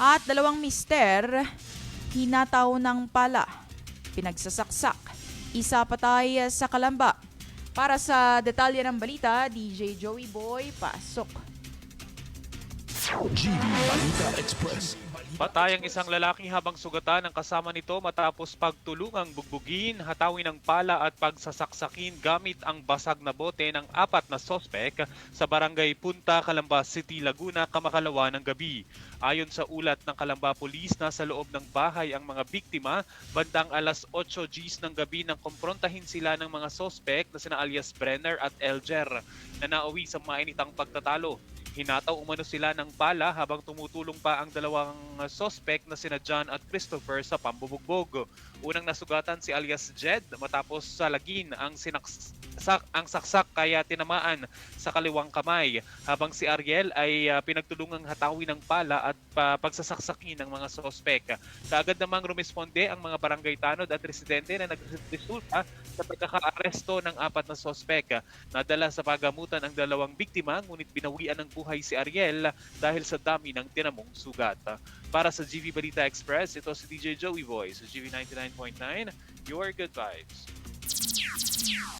At dalawang mister, hinataw ng pala, pinagsasaksak, isa patay sa kalamba. Para sa detalye ng balita, DJ Joey Boy, pasok. GB Balita Express. Patay ang isang lalaki habang sugatan ang kasama nito matapos pagtulungang bugbugin, hatawin ng pala at pagsasaksakin gamit ang basag na bote ng apat na sospek sa barangay Punta, Calamba City, Laguna, kamakalawa ng gabi. Ayon sa ulat ng Calamba Police, nasa loob ng bahay ang mga biktima bandang alas 8 Gs ng gabi nang komprontahin sila ng mga sospek na sina alias Brenner at Elger na nauwi sa mainitang pagtatalo. Hinataw umano sila ng pala habang tumutulong pa ang dalawang uh, sospek na sina John at Christopher sa pambubugbog. Unang nasugatan si alias Jed matapos salagin ang sinaks sak- ang saksak kaya tinamaan sa kaliwang kamay habang si Ariel ay uh, pinagtulungang hatawin ng pala at pa- pagsasaksakin ng mga sospek. Kaagad namang rumisponde ang mga barangay tanod at residente na nagresulta sa pagkakaaresto ng apat na sospek. Nadala sa pagamutan ang dalawang biktima ngunit binawian ng buhay si Ariel dahil sa dami ng tinamong sugat. Para sa GV Balita Express, ito si DJ Joey Boy sa GV 99.9, Your Good Vibes.